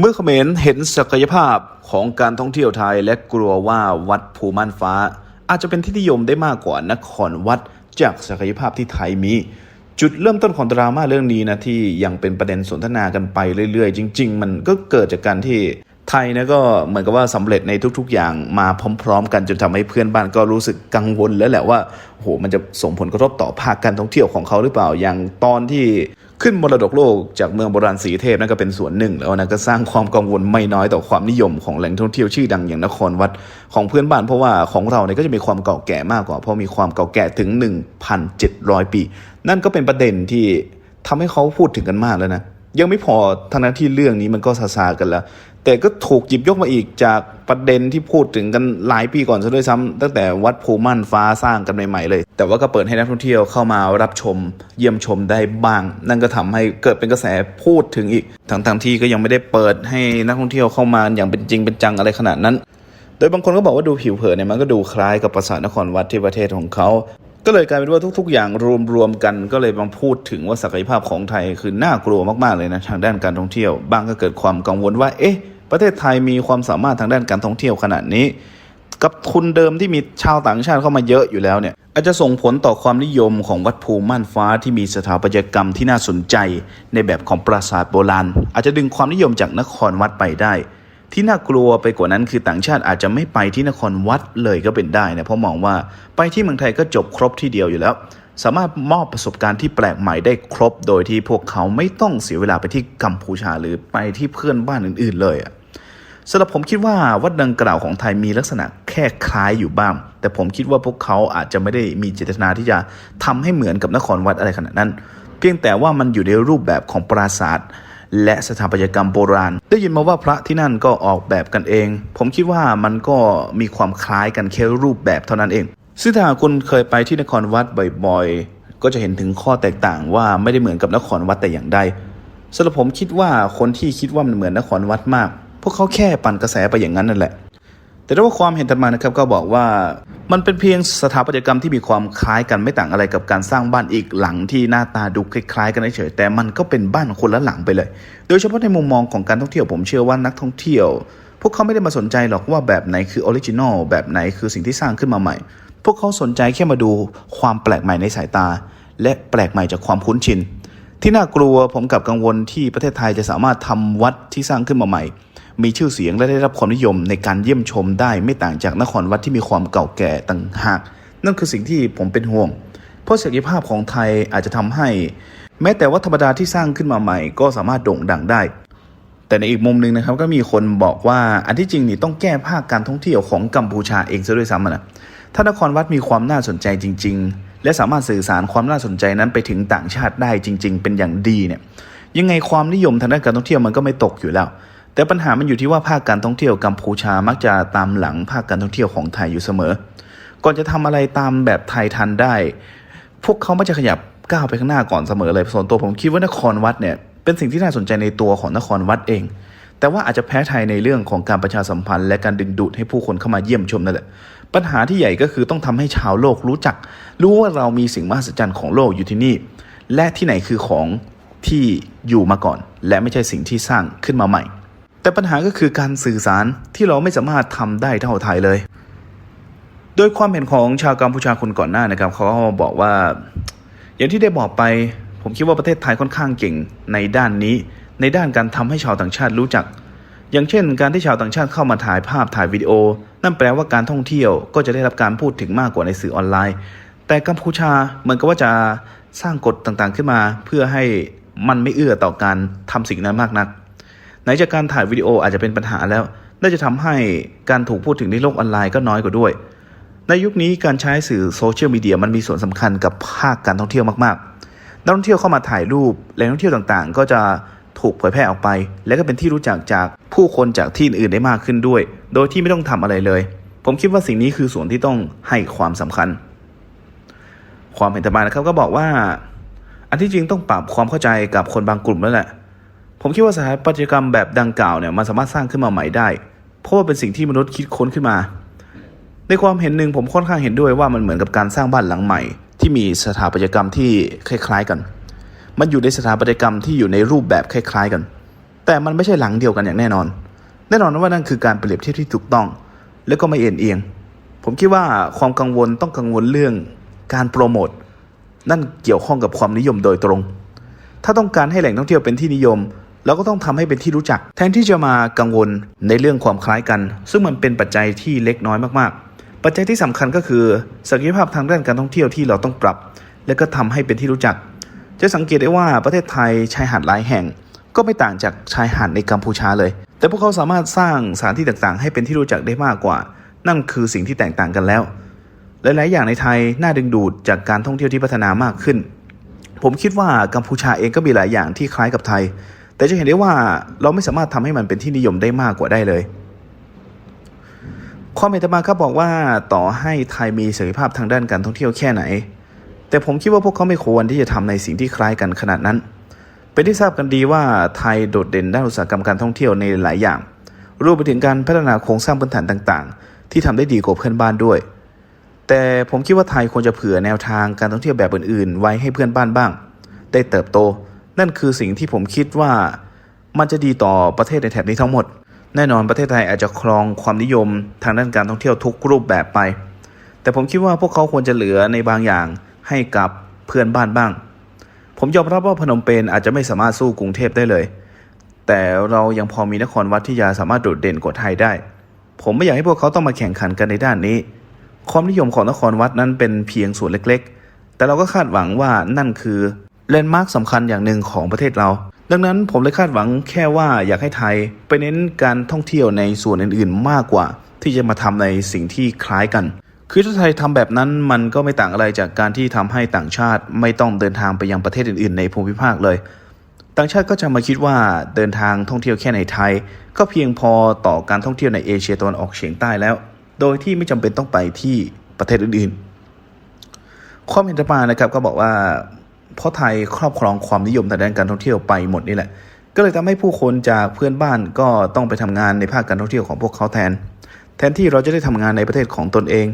เมื่อเขมรเห็นศักยภาพของการท่องเที่ยวไทยและกลัวว่าวัดภูม่านฟ้า อาจจะเป็นที่นิยมได้มากกว่านครวัดจากศักยภาพที่ไทยมี จุดเริ่มต้นของดราม่าเรื่องนี้นะที่ยังเป็นประเด็นสนทนากันไปเรื่อย ๆ จริง ๆ มันก็เกิดจากการที่ไทยนะก็เหมือนกับว่าสำเร็จในทุก ๆ อย่างมาพร้อม ๆ กันจนทำให้เพื่อนบ้านก็รู้สึกกังวลแล้วแหละว่าโอ้โหมันจะส่งผลกระทบต่อภาคการท่องเที่ยวของเขาหรือเปล่าอย่างตอนที่ ขึ้นมรดกโลกจากเมืองโบราณสีเทพนั่นก็เป็นส่วนหนึ่ง แล้วนะก็สร้างความกังวลไม่น้อยต่อความนิยมของแหล่งท่องเที่ยวชื่อดังอย่างนครวัดของเพื่อนบ้านเพราะว่าของเราเนี่ยก็จะมีความเก่าแก่มากกว่า เพราะมีความเก่าแก่ถึง 1,700 ปี นั่นก็เป็นประเด็นที่ทำให้เขาพูดถึงกันมากแล้วนะยังไม่พอทั้งนั้นที่เรื่องนี้มันก็ซาซากันแล้ว แต่ก็ถูกหยิบยกมาอีกจากประเด็นที่พูดถึงกันหลายปีก่อนซะด้วยซ้ำตั้งแต่วัดภูม่านฟ้าสร้างกันใหม่ๆเลย แต่ว่าก็เปิดให้นักท่องเที่ยวเข้ามารับชม เยี่ยมชมได้บ้าง นั่นก็ทำให้เกิดเป็นกระแสพูดถึงอีกทั้งๆที่ก็ยังไม่ได้เปิดให้นักท่องเที่ยวเข้ามาอย่างเป็นจริงเป็นจังอะไรขนาดนั้น โดยบางคนก็บอกว่าดูผิวเผินเนี่ยมันก็ดูคล้ายกับปราสาทนครวัดที่ประเทศของเขาก็เลยกลายเป็นว่าทุก ๆ อย่างรวมๆกันก็เลยมาพูดถึงว่าศักยภาพของไทยคือน่ากลัวมากๆเลยนะทางด้านการท่องเที่ยว บางก็เกิดความกังวลว่าเอ๊ะ ประเทศไทยมีความสามารถทางด้านการท่องเที่ยวขนาดนี้ กับทุนเดิมที่มีชาวต่างชาติเข้ามาเยอะอยู่แล้วเนี่ยอาจจะส่งผลต่อความนิยมของวัดภูม่านฟ้าที่มีสถาปัตยกรรมที่น่าสนใจ ในแบบของปราสาทโบราณ อาจจะดึงความนิยมจากนครวัดไปได้ ที่น่ากลัวไปกว่านั้นคือต่างชาติอาจจะไม่ไปที่นครวัดเลยก็เป็นได้นะเพราะมองว่าไปที่เมืองไทยก็จบครบที่เดียวอยู่แล้วสามารถมอบประสบการณ์ที่แปลกใหม่ได้ครบ โดยที่พวกเขาไม่ต้องเสียเวลาไปที่กัมพูชาหรือไปที่เพื่อนบ้านอื่น ๆ เลยอะ สำหรับผมคิดว่าวัดดังกล่าวของไทยมีลักษณะแค่คล้ายอยู่บ้าง แต่ผมคิดว่าพวกเขาอาจจะไม่ได้มีเจตนาที่จะทำให้เหมือนกับนครวัดอะไรขนาดนั้น เพียงแต่ว่ามันอยู่ในรูปแบบของปราสาทและสถาปัตยกรรมโบราณ ได้ยินมาว่าพระที่นั่นก็ออกแบบกันเอง ผมคิดว่ามันก็มีความคล้ายกันแค่รูปแบบเท่านั้นเอง ซึ่งถ้าคุณเคยไปที่นครวัดบ่อยๆ ก็จะเห็นถึงข้อแตกต่างว่าไม่ได้เหมือนกับนครวัดแต่อย่างใดสำหรับผมคิดว่าคนที่คิดว่ามันเหมือนนครวัดมาก พวกเขาแค่ปั่นกระแสไปอย่างนั้นนั่นแหละ แต่ถ้าว่าความเห็นถัดมานะครับก็บอกว่ามันเป็นเพียงสถาปัตยกรรมที่มีความคล้ายกันไม่ต่างอะไรกับการสร้างบ้านอีกหลังที่หน้าตาดูคล้ายๆ กันเฉยแต่มันก็เป็นบ้านคนละหลังไปเลย โดยเฉพาะในมุมมองของการท่องเที่ยวผมเชื่อว่านักท่องเที่ยว พวกเขาไม่ได้มาสนใจหรอกว่าแบบไหนคือออริจินอลแบบไหนคือสิ่งที่สร้างขึ้นมาใหม่ พวกเขาสนใจแค่มาดูความแปลกใหม่ในสายตา และแปลกใหม่จากความคุ้นชินที่น่ากลัวผมกับกังวลที่ประเทศไทยจะสามารถทำวัดที่สร้างขึ้นมาใหม่ มีชื่อเสียงและได้รับความนิยมในการเยี่ยมชมได้ไม่ต่างจากนครวัดที่มีความเก่าแก่ต่างหาก นั่นคือสิ่งที่ผมเป็นห่วง เพราะศักยภาพของไทยอาจจะทำให้ แม้แต่วัดธรรมดาที่สร้างขึ้นมาใหม่ ก็สามารถโด่งดังได้ แต่ในอีกมุมหนึ่งนะครับก็มีคนบอกว่าอันที่จริงนี่ต้องแก้ภาคการท่องเที่ยวของกัมพูชาเองซะด้วยซ้ำนะถ้านครวัดมีความน่าสนใจจริง ๆ และสามารถสื่อสารความน่าสนใจนั้นไปถึงต่างชาติได้จริง ๆ เป็นอย่างดีเนี่ยยังไงความนิยมทางด้านการท่องเที่ยวมันก็ไม่ตกอยู่แล้ว แต่ปัญหามันอยู่ที่ว่าภาคการท่องเที่ยวกัมพูชามักจะตามหลังภาคการท่องเที่ยวของไทยอยู่เสมอ ก่อนจะทำอะไรตามแบบไทยทันได้ พวกเขามักจะขยับก้าวไปข้างหน้าก่อนเสมอเลยส่วนตัวผมคิดว่านครวัดเนี่ยเป็นสิ่งที่น่าสนใจในตัวของนครวัดเอง แต่ว่าอาจจะแพ้ไทยในเรื่องของการประชาสัมพันธ์และการดึงดูดให้ผู้คนเข้ามาเยี่ยมชมนั่นแหละปัญหาที่ใหญ่ก็คือต้องทำให้ชาวโลกรู้จัก รู้ว่าเรามีสิ่งมหัศจรรย์ของโลกอยู่ที่นี่ และที่ไหนคือของที่อยู่มาก่อน และไม่ใช่สิ่งที่สร้างขึ้นมาใหม่ แต่ปัญหาก็คือการสื่อสารที่เราไม่สามารถทำได้เท่าไทยเลย โดยความเห็นของชาวกัมพูชาคนก่อนหน้านะครับเขาบอกว่า อย่างที่ได้บอกไป ผมคิดว่าประเทศไทยค่อนข้างเก่งในด้านนี้ ในด้านการทำให้ชาวต่างชาติรู้จัก อย่างเช่น การที่ชาวต่างชาติเข้ามาถ่ายภาพถ่ายวิดีโอ นั่นแปลว่าการท่องเที่ยวก็จะได้รับการพูดถึงมากกว่าในสื่อออนไลน์ แต่กัมพูชาเหมือนกับว่าจะสร้างกฎต่างๆขึ้นมา เพื่อให้มันไม่เอื้อต่อการทำสิ่งนั้นมากนัก นจากการถ่ายวิดีโออาจจะเป็นปัญหาแล้ว น่าจะทำให้การถูกพูดถึงในโลกออนไลน์ก็น้อยกว่าด้วย ในยุคนี้การใช้สื่อโซเชียลมีเดียมันมีส่วนสำคัญกับภาคการท่องเที่ยวมากๆ นักท่องเที่ยวเข้ามาถ่ายรูปแหล่งท่องเที่ยวต่างๆ ก็จะถูกเผยแพร่ออกไป และก็เป็นที่รู้จักจากผู้คนจากที่อื่นได้มากขึ้นด้วย โดยที่ไม่ต้องทำอะไรเลย ผมคิดว่าสิ่งนี้คือส่วนที่ต้องให้ความสำคัญ ความเห็นต่อมานะครับก็บอกว่า อันที่จริงต้องปรับความเข้าใจกับคนบางกลุ่มแล้วแหละ ผมคิดว่าสถาปัตยกรรมแบบดังกล่าวเนี่ยมันสามารถสร้างขึ้นมาใหม่ได้ เพราะว่าเป็นสิ่งที่มนุษย์คิดค้นขึ้นมา ในความเห็นหนึ่งผมค่อนข้างเห็นด้วยว่ามันเหมือนกับการสร้างบ้านหลังใหม่ ที่มีสถาปัตยกรรมที่คล้าย ๆกัน มันอยู่ในสถาปัตยกรรมที่อยู่ในรูปแบบคล้าย ๆกัน แต่มันไม่ใช่หลังเดียวกันอย่างแน่นอน แน่นอนว่านั่นคือการเปรียบเทียบที่ถูกต้อง และก็ไม่เอ็นเอียง ผมคิดว่าความกังวลต้องกังวลเรื่องการโปรโมทนั่นเกี่ยวข้องกับความนิยมโดยตรง ถ้าต้องการให้แหล่งท่องเที่ยวเป็นที่นิยม เราก็ต้องทำให้เป็นที่รู้จัก แทนที่จะมากังวลในเรื่องความคล้ายกัน ซึ่งมันเป็นปัจจัยที่เล็กน้อยมากๆ ปัจจัยที่สำคัญก็คือศักยภาพทางด้านการท่องเที่ยวที่เราต้องปรับ และก็ทำให้เป็นที่รู้จัก จะสังเกตได้ว่าประเทศไทยชายหาดหลายแห่ง ก็ไม่ต่างจากชายหาดในกัมพูชาเลย แต่พวกเขาสามารถสร้างสถานที่ต่างๆ ให้เป็นที่รู้จักได้มากกว่า นั่นคือสิ่งที่แตกต่างกันแล้วหลายๆอย่างในไทยน่าดึงดูดจากการท่องเที่ยวที่พัฒนามากขึ้น ผมคิดว่ากัมพูชาเองก็มีหลายอย่างที่คล้ายกับไทย แต่จะเห็นได้ว่าเราไม่สามารถทำให้มันเป็นที่นิยมได้มากกว่าได้เลยความเห็นต่อมาครับบอกว่าต่อให้ไทยมีศักยภาพทางด้านการท่องเที่ยวแค่ไหน แต่ผมคิดว่าพวกเขาไม่ควรที่จะทำในสิ่งที่คล้ายกันขนาดนั้น เป็นที่ทราบกันดีว่าไทยโดดเด่นด้านอุตสาหกรรมการท่องเที่ยวในหลายอย่าง รวมไปถึงการพัฒนาโครงสร้างพื้นฐานต่าง ๆ ที่ทำได้ดีกว่าเพื่อนบ้านด้วย แต่ผมคิดว่าไทยควรจะเผื่อแนวทางการท่องเที่ยวแบบอื่น ๆ ไว้ให้เพื่อนบ้านบ้าง ได้เติบโต นั่นคือสิ่งที่ผมคิดว่ามันจะดีต่อประเทศในแถบนี้ทั้งหมด แน่นอนประเทศไทยอาจจะครองความนิยมทางด้านการท่องเที่ยวทุกรูปแบบไป แต่ผมคิดว่าพวกเขาควรจะเหลือในบางอย่างให้กับเพื่อนบ้านบ้าง ผมยอมรับว่าพนมเปญอาจจะไม่สามารถสู้กรุงเทพได้เลย แต่เรายังพอมีนครวัดที่จะสามารถโดดเด่นกว่าไทยได้ ผมไม่อยากให้พวกเขาต้องมาแข่งขันกันในด้านนี้ ความนิยมของนครวัดนั้นเป็นเพียงส่วนเล็ก ๆ แต่เราก็คาดหวังว่านั่นคือ แลนด์มาร์คสำคัญอย่างหนึ่งของประเทศเรา ดังนั้นผมเลยคาดหวังแค่ว่าอยากให้ไทย ไปเน้นการท่องเที่ยวในส่วนอื่นๆ มากกว่า ที่จะมาทำในสิ่งที่คล้ายกัน คือถ้าไทยทำแบบนั้นมันก็ไม่ต่างอะไรจากการที่ทำให้ต่างชาติไม่ต้องเดินทางไปยังประเทศอื่นๆ ในภูมิภาคเลย ต่างชาติก็จะมาคิดว่าเดินทางท่องเที่ยวแค่ในไทย ก็เพียงพอต่อการท่องเที่ยวในเอเชียตะวันออกเฉียงใต้แล้ว โดยที่ไม่จำเป็นต้องไปที่ประเทศอื่นๆความเห็นต่อมานะครับก็บอกว่า เพราะไทยครอบครองความนิยมทางด้านการท่องเที่ยวไปหมดนี่แหละ ก็เลยทำให้ผู้คนจากเพื่อนบ้านก็ต้องไปทำงานในภาคการท่องเที่ยวของพวกเขาแทน แทนที่เราจะได้ทำงานในประเทศของตนเอง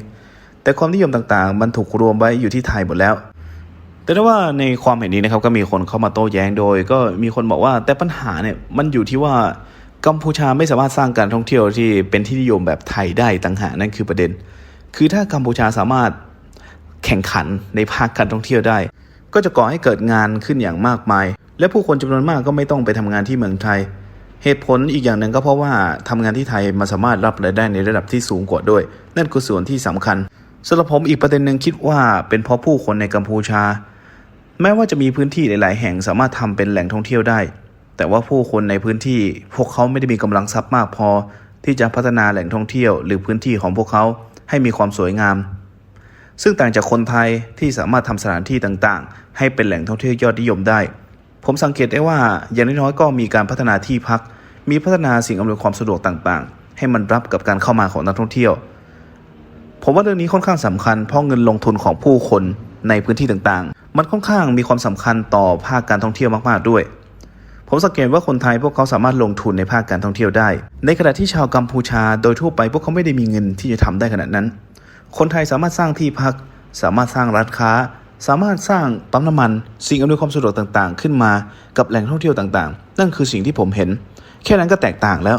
แต่ความนิยมต่างๆ มันถูกรวมไว้อยู่ที่ไทยหมดแล้ว แต่ว่าในความเห็นนี้นะครับก็มีคนเข้ามาโต้แย้งโดย ก็มีคนบอกว่าแต่ปัญหาเนี่ยมันอยู่ที่ว่ากัมพูชาไม่สามารถสร้างการท่องเที่ยวที่เป็นที่นิยมแบบไทยได้ต่างหากนั่นคือประเด็น คือถ้ากัมพูชาสามารถแข่งขันในภาคการท่องเที่ยวได้ ก็จะก่อให้เกิดงานขึ้นอย่างมากมาย และผู้คนจำนวนมากก็ไม่ต้องไปทำงานที่เมืองไทย เหตุผลอีกอย่างหนึ่งก็เพราะว่าทำงานที่ไทยมันสามารถรับรายได้ในระดับที่สูงกว่าด้วย นั่นคือส่วนที่สำคัญสำหรับผมอีกประเด็นหนึ่งคิดว่าเป็นเพราะผู้คนในกัมพูชา แม้ว่าจะมีพื้นที่หลาย ๆ แห่งสามารถทำเป็นแหล่งท่องเที่ยวได้ แต่ว่าผู้คนในพื้นที่พวกเขาไม่ได้มีกำลังทรัพย์มากพอ ที่จะพัฒนาแหล่งท่องเที่ยว หรือพื้นที่ของพวกเขาให้มีความสวยงาม ซึ่งต่างจากคนไทยที่สามารถทำสถานที่ต่างๆ ให้เป็นแหล่งท่องเที่ยวยอดนิยมได้ ผมสังเกตได้ว่าอย่างน้อยๆก็มีการพัฒนาที่พัก มีพัฒนาสิ่งอำนวยความสะดวกต่างๆ ให้มันรับกับการเข้ามาของนักท่องเที่ยว ผมว่าเรื่องนี้ค่อนข้างสำคัญเพราะเงินลงทุนของผู้คนในพื้นที่ต่างๆ มันค่อนข้างมีความสำคัญต่อภาคการท่องเที่ยวมากๆด้วย ผมสังเกตว่าคนไทยพวกเขาสามารถลงทุนในภาคการท่องเที่ยวได้ ในขณะที่ชาวกัมพูชาโดยทั่วไปพวกเขาไม่ได้มีเงินที่จะทำได้ขนาดนั้น คนไทยสามารถสร้างที่พัก สามารถสร้างร้านค้า สามารถสร้างปั๊มน้ำมัน สิ่งอำนวยความสะดวกต่างๆ ขึ้นมากับแหล่งท่องเที่ยวต่างๆ นั่นคือสิ่งที่ผมเห็น แค่นั้นก็แตกต่างแล้ว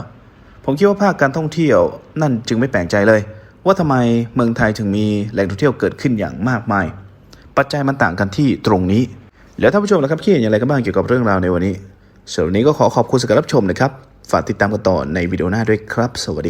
ผมคิดว่าภาคการท่องเที่ยวนั่นจึงไม่แปลกใจเลย ว่าทำไมเมืองไทยถึงมีแหล่งท่องเที่ยวเกิดขึ้นอย่างมากมาย ปัจจัยมันต่างกันที่ตรงนี้ แล้วท่านผู้ชมนะครับคิดเห็นอย่างไรกันบ้างเกี่ยวกับเรื่องราวในวันนี้ส่วนวันนี้ก็ขอขอบคุณสำหรับรับชมนะครับ ฝากติดตามกันต่อในวิดีโอหน้าด้วยครับ สวัสดี